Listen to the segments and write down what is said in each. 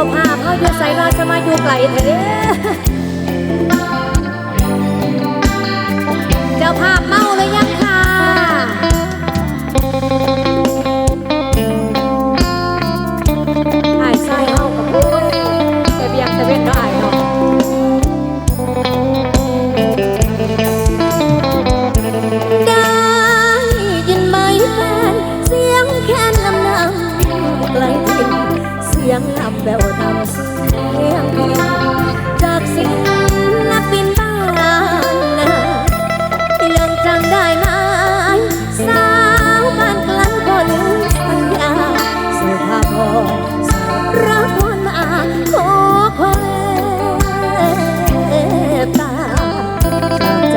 าภาพเขาอยู่ใส่ว่าสมาอยู่ไกลเถอะ รักวันอาขวามตาใจ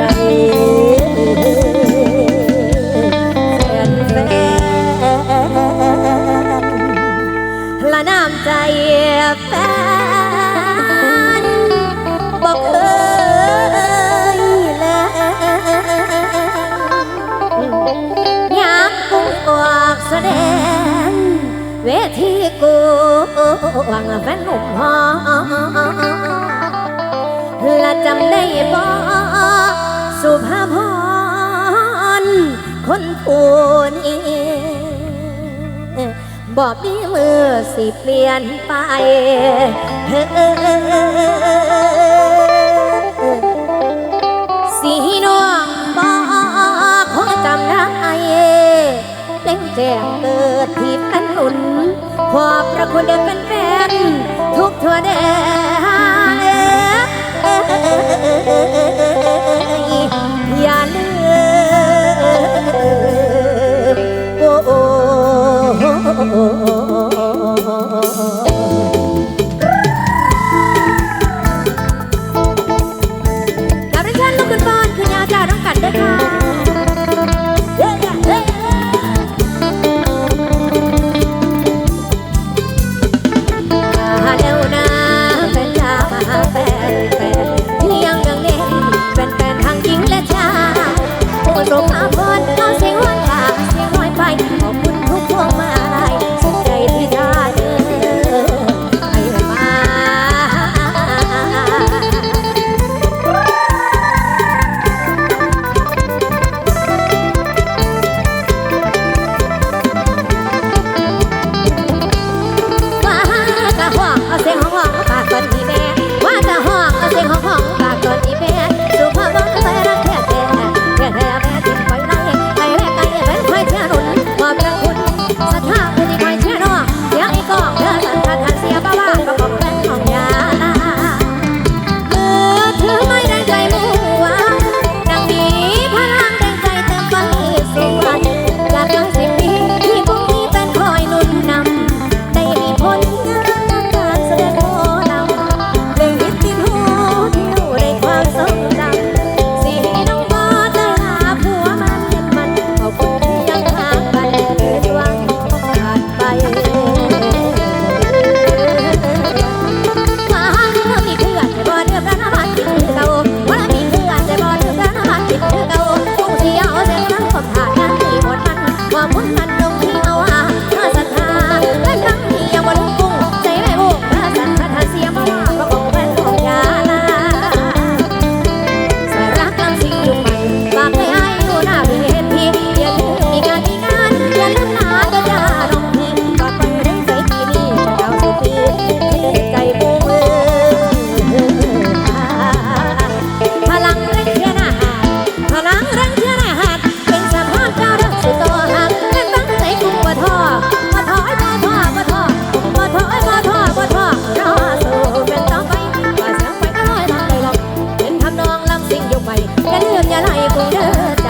แฟนแฟนลน้ำใจแฟนบอกเอ้ยล้วยามกุ้งออกแดงเวทีกู วังแฟนหนุ่มหอและจำได้บ่สุภาพรคนผู้นี้บอกมีมือสิเปลี่ยนไปสีน้องบอกขอจำได้เล่งแจ้งเกิดที่แฟนหนุ่นขอบพระคุณเด็กเป็นแฟ นทุกทั่วแดน อย่าไล่กูเด้อ